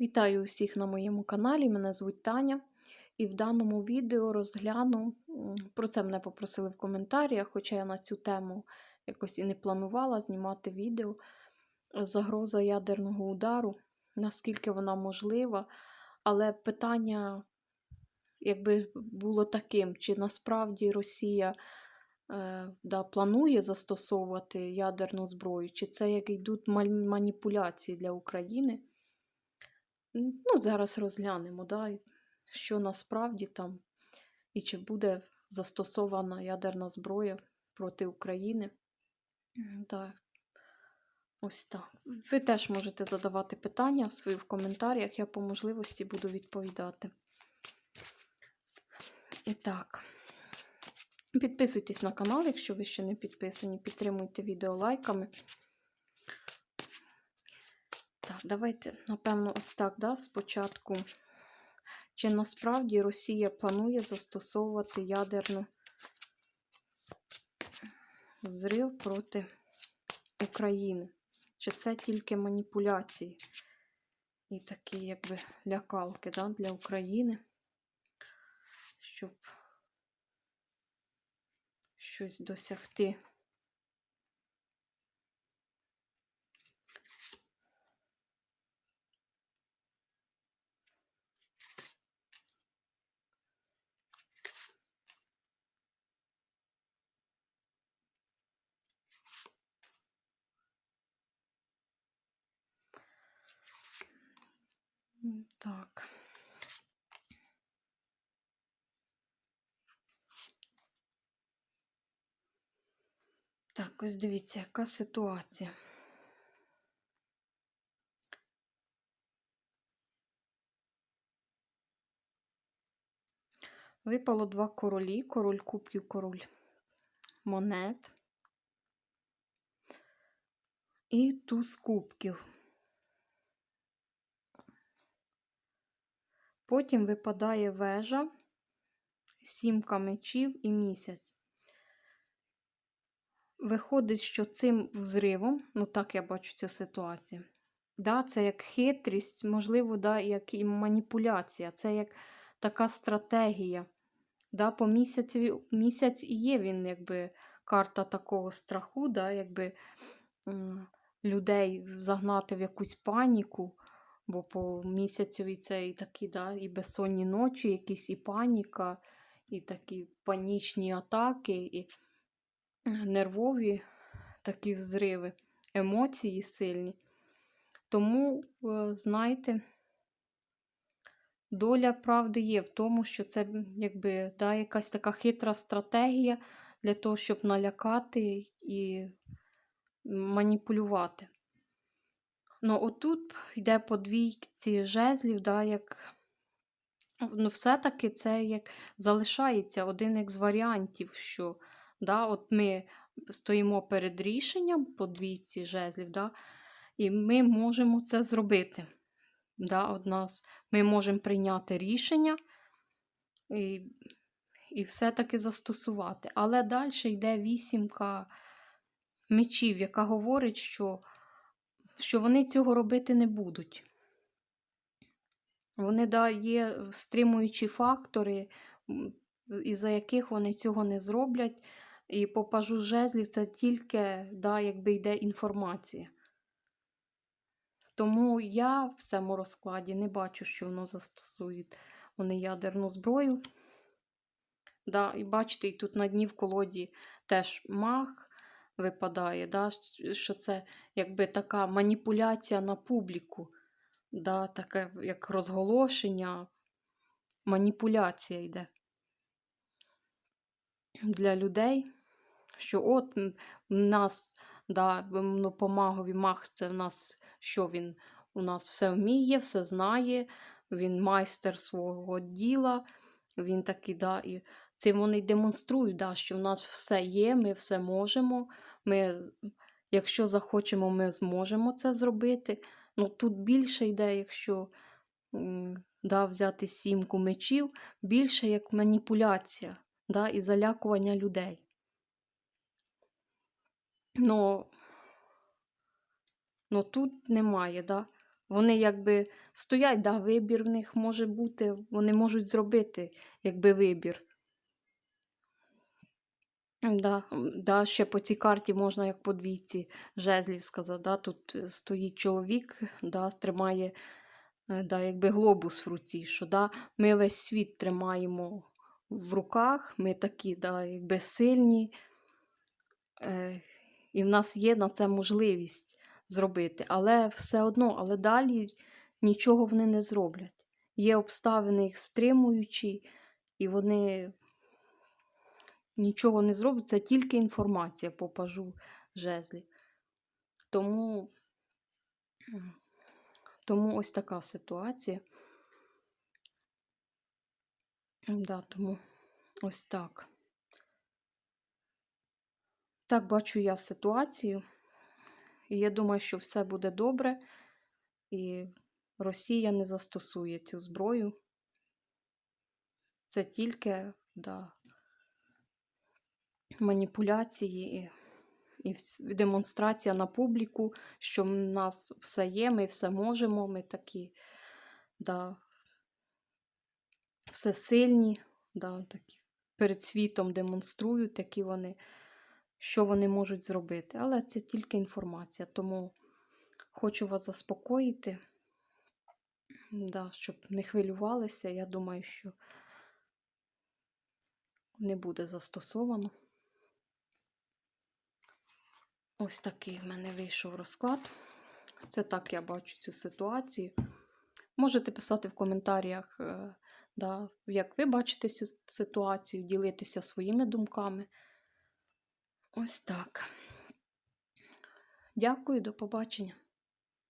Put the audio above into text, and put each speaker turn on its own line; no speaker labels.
Вітаю усіх на моєму каналі. Мене звуть Таня. І в даному відео розгляну, про це мене попросили в коментарях, хоча я на цю тему якось і не планувала знімати відео. Загроза ядерного удару, наскільки вона можлива. Але питання, якби було таким, чи насправді Росія е, да, планує застосовувати ядерну зброю, чи це як йдуть маніпуляції для України. Ну, зараз розглянемо, да, що насправді там, і чи буде застосована ядерна зброя проти України. Так, ось так. Ви теж можете задавати питання свої в коментарях, я по можливості буду відповідати. І так, підписуйтесь на канал, якщо ви ще не підписані, підтримуйте відео лайками. Давайте, напевно, ось так, да, спочатку. Чи насправді Росія планує застосовувати ядерну взрив проти України? Чи це тільки маніпуляції і такі, якби, лякалки да, для України, щоб щось досягти? Так. Так, ось дивіться, яка ситуація. Випало два королі, король кубків, король монет. І туз кубків. Потім випадає вежа, сімка мечів і місяць. Виходить, що цим взривом, ну так я бачу цю ситуацію, да, це як хитрість, можливо, да, як і маніпуляція, це як така стратегія. Да, По місяцю, місяць і є він, якби карта такого страху, да, якби людей загнати в якусь паніку. Бо по місяцеві це і такі, да, і безсонні ночі, якісь і паніка, і такі панічні атаки, і нервові такі взриви, емоції сильні. Тому, е, знаєте, доля правди є в тому, що це якби да, якась така хитра стратегія для того, щоб налякати і маніпулювати. Ну, отут йде по двійці жезлів, да, як ну, все-таки це як залишається один із варіантів, що да, от ми стоїмо перед рішенням по двійці жезлів, да, і ми можемо це зробити. Да, от нас, Ми можемо прийняти рішення і, і все-таки застосувати. Але далі йде вісімка мечів, яка говорить, що що вони цього робити не будуть. Вони да, стримуючі фактори, із-за яких вони цього не зроблять. І по пажу жезлів це тільки да, якби йде інформація. Тому я в цьому розкладі не бачу, що воно застосують вони ядерну зброю. Да, І бачите, і тут на дні в колоді теж маг випадає, да, що це якби така маніпуляція на публіку, да, таке як розголошення, маніпуляція йде. Для людей, що от в нас, да, ну, по магові маг це в нас, що він у нас все вміє, все знає, він майстер свого діла, він такий, да, і цим вони демонструють, да, що в нас все є, ми все можемо. Ми, якщо захочемо, ми зможемо це зробити. Ну, Тут більше йде, якщо да, взяти сімку мечів, більше як маніпуляція да, і залякування людей. Но, но тут немає, да? Вони якби стоять, да, вибір в них може бути, вони можуть зробити якби вибір. Да, да, ще по цій карті можна як по двійці жезлів сказати. Да, тут е, стоїть чоловік, да, тримає е, да, якби глобус в руці, що да, ми весь світ тримаємо в руках, ми такі да, якби сильні, е, і в нас є на це можливість зробити. Але все одно, але далі нічого вони не зроблять. Є обставини їх стримуючі, і вони нічого не зроблять, це тільки інформація по пажу жезлів. Тому, тому ось така ситуація. Да, тому ось так. Так бачу я ситуацію. І я думаю, що все буде добре, і Росія не застосує цю зброю. Це тільки да, маніпуляції і, демонстрація на публіку, що в нас все є, ми все можемо, ми такі да, все сильні, да, такі перед світом демонструють, такі вони, що вони можуть зробити. Але це тільки інформація. Тому хочу вас заспокоїти, да, щоб не хвилювалися. Я думаю, що не буде застосовано. Ось такий в мене вийшов розклад. Це так я бачу цю ситуацію. Можете писати в коментарях, е, да, як ви бачите цю ситуацію, ділитися своїми думками. Ось так. Дякую, до побачення.